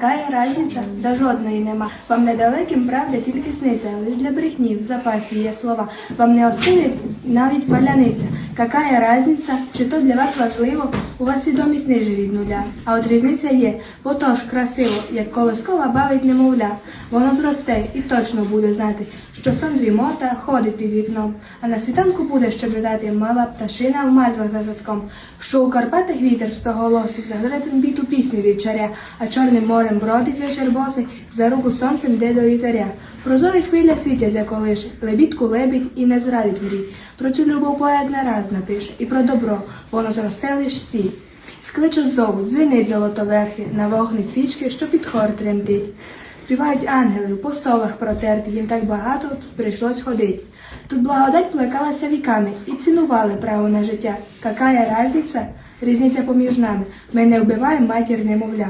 Какая разниця? Да жодної нема. Вам недалеким правда тільки сниться, лиш для брехні в запасі є слова. Вам не остине навіть паляниця. Какая разниця? Чи то для вас важливо? У вас свідомість ниже від нуля. А от різниця є. Отож, красиво, як колискова бавить немовля. Воно зросте і точно буде знати, що сон дрімота ходить під вікном. А на світанку буде щебетати мала пташина в мальва за задком, що у Карпатах вітер стоголосить, загоре біту пісню вівчаря, а чорним морем бродить вечір босий, за руку сонцем де до вітеря. Прозорі хвиля світязя колише, лебідку лебідь і не зрадить мрій. Про цю любов поет не раз напише, і про добро, воно зросте лиш сі. Скличуть зовуть, дзвінить золотоверхи, на вогни свічки, що під хор тремтить. Співають ангели, по столах протерти, їм так багато тут прийшлось ходить. Тут благодать плекалася віками і цінували право на життя. Какая разниця? Різниця поміж нами. Ми не вбиваємо матір немовля.